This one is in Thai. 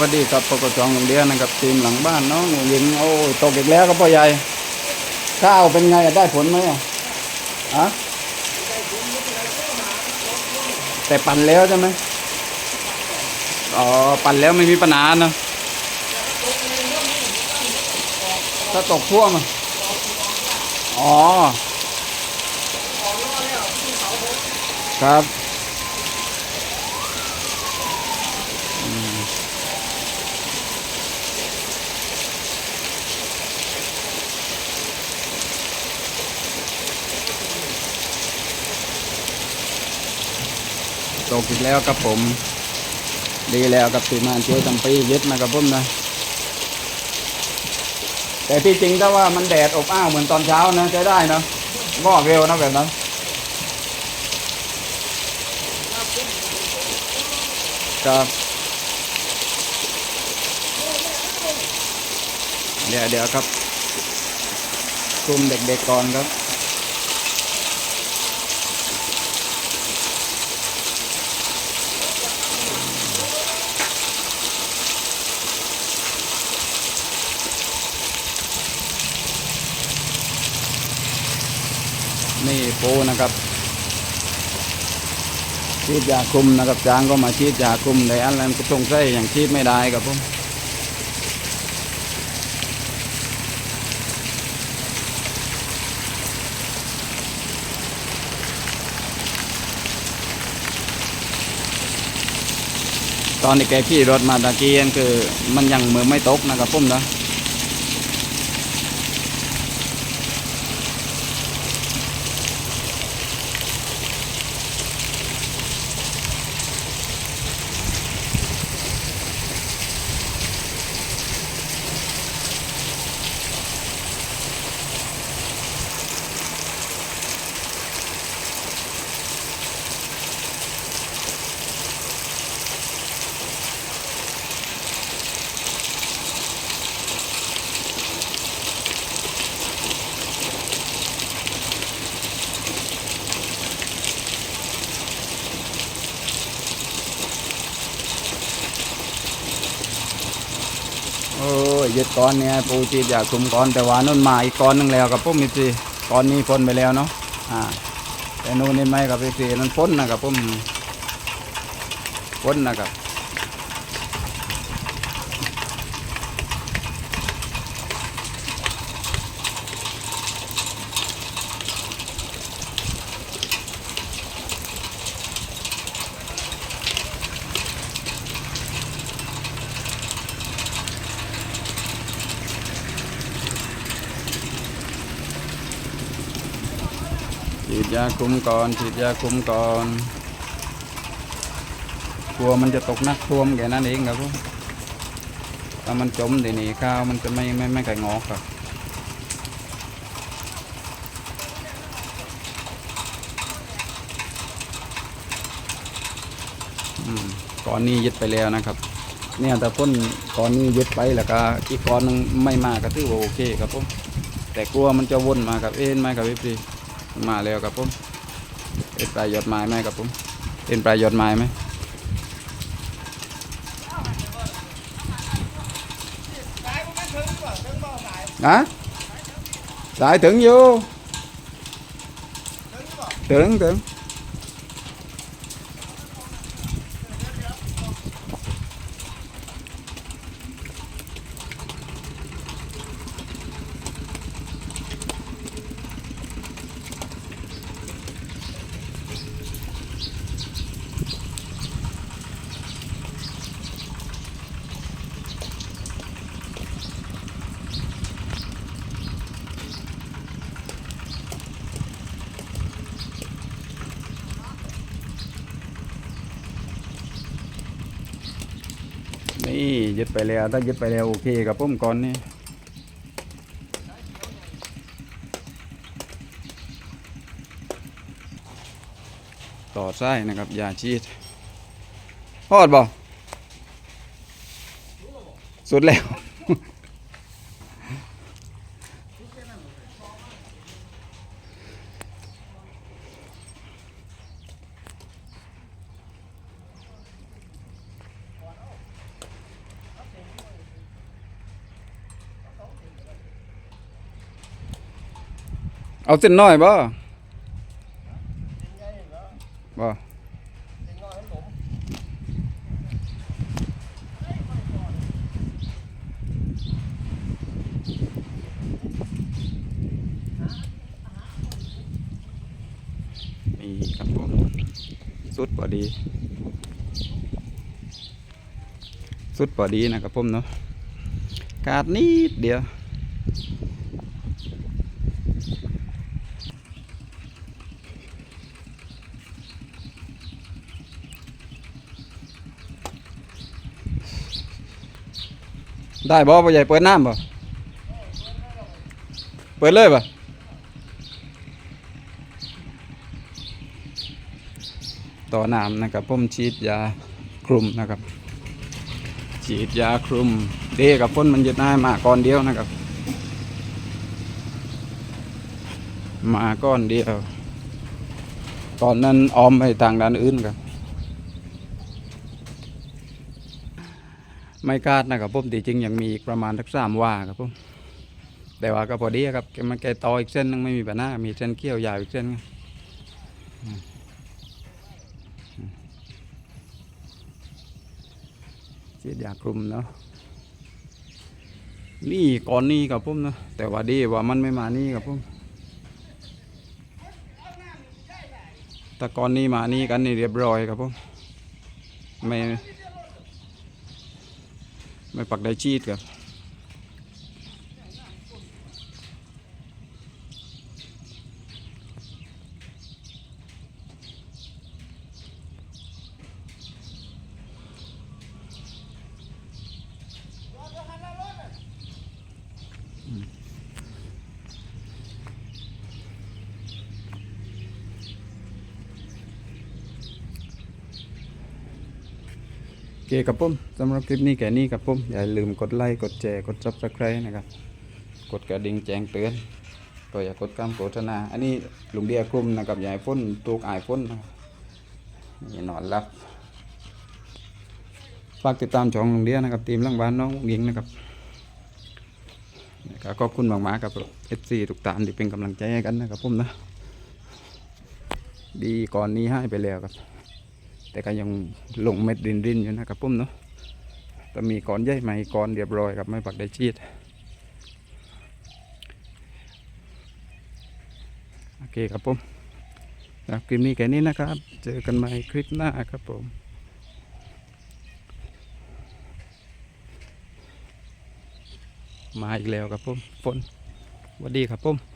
วัสดีครับปกจองโรงเรียนนะครับทีมหลังบ้านน้องหญิงโอ้ตกอีกแล้วครับพ่อใหญ่ข้าวเป็นไงได้ผลไหมอะอะแต่ปั่นแล้วใช่ไหมอ๋อปั่นแล้วไม่มีปัญหานะถ้าตกท่วมอ๋อครับ ตกอีกแล้วครับผม ดีแล้วกับทีมานช่วยตั้งปียึดนะครับผมนะ แต่ที่จริงถ้าว่ามันแดดอบอ้าวเหมือนตอนเช้านะใช้ได้นะงอกเร็วนะแบบนั้นครับเดี๋ยวเดี๋ยวครับกลุ่มเด็กๆก่อนครับ นี่ปูนะครับชีดยาคุมนะครับจางก็มาชีดยาคุมแต่อันนั้นก็ตรงไส้อย่างชีดไม่ได้ครับผมตอนที่แกขี่รถมาตะกี้นคือมันยังมือไม่ตกนะครับผมนะ โอ้ยยึดก้อนเนี่ยปูจีบอยากคุมก้อนแต่ว่านุ่นมาอีกก้อนหนึงแล้วกับพุ่มอีซีก้อนนี้พ้นไปแล้วเนาะอ่าแต่นู่นนี่ไม่กับอีซีนั่นพ้นนะครับพุ่มพ้นนะครับ ฉีดยาคุมก่อนฉีดยาคุมก่อนกลัวมันจะตกนักท่วมแค่นั้นเองครับพุ่มถ้ามันจมทีนี้ข้าวมันจะไม่ไม่ไม่ไก่งอกครับก้อนนี้ยึดไปแล้วนะครับ เนี่ยแต่พ่นก้อนนี้ยึดไปแล้วก็อีกก้อนหนึงไม่มาก็ถือว่าโอเคครับผมแต่กลัวมันจะวนมากับเอ็นไมครับพี่ มาแล้วครับผมเป็นปลายยอดไม้ไหมครับผมเป็นปลายยอดไม้ไหมนะสายถึงอยู่ถึงถึง นี่ ยึดไปแล้ว ถ้ายึดไปแล้วโอเคกับปุ่มก่อนนี่ต่อไส้นะครับยาชีดพอดบ่สุดแล้ว เอาเส้นน้อยบ่บ่นี่ครับผมสุดพอดี สุดพอดีนะครับผมเนาะกาดนิดเดียว ได้บ่พ่อใหญ่เปิดน้ำบ่เปิดเลยบ่ต่อน้ำนะครับผมฉีดยาคลุมนะครับ ฉีดยาคลุมเดกับพ่นมันหยุดได้มาก้อนเดียวนะครับ มาก้อนเดียว ตอนนั้นออมไปทางด้านอื่นครับ ไม่คาดนะครับผมที่จริงยังมีอีกประมาณสักสามว่าครับผมแต่ว่าก็พอดีครับมันแกต่ออีกเส้นนึงไม่มีปัญหามีเส้นเขี้ยวยาวอีกเส้นนึงอืมอืมฉีดยาคลุมเนาะนี่ก่อนนี้ครับผมเนาะแต่ว่าดีว่ามันไม่มานี่ครับผมแต่ก่อนนี้มานี่กันนี่เรียบร้อยครับผมไม่ ไม่ปั ครับโอเครับผมสำหรับคลิปนี้แค่นี้ครับผมอย่าลืมกดไลค์กดแชร์กด subscribe นะครับกดกระดิ่งแจ้งเตือนก็อย่ากดคำโฆษณาอันนี้ลุงเดียกลุ่มนะครับอย่าให้ฝนตูกอายฝนนี่นอนรับฝากติดตามช่องลุงเดียนะครับทีมหลังบ้านน้องหญิงนะครับนะครับขอบคุณมากๆครับเอฟซีทุกตามที่เป็นกำลังใจให้กันนะครับผมนะดีก่อนนี้ให้ไปแล้วครับ แต่ก็ยังลงเม็ดดินดินๆอยู่นะครับผมเนาะแต่มีก้อนใหญ่ไหมก้อนเรียบร้อยครับไม่ปักได้ชีดโอเคครับผมครับคลิปนี้แค่นี้นะครับ เจอกันใหม่คลิปหน้าครับผมมาอีกแล้วครับผมฝนสวัสดีครับผม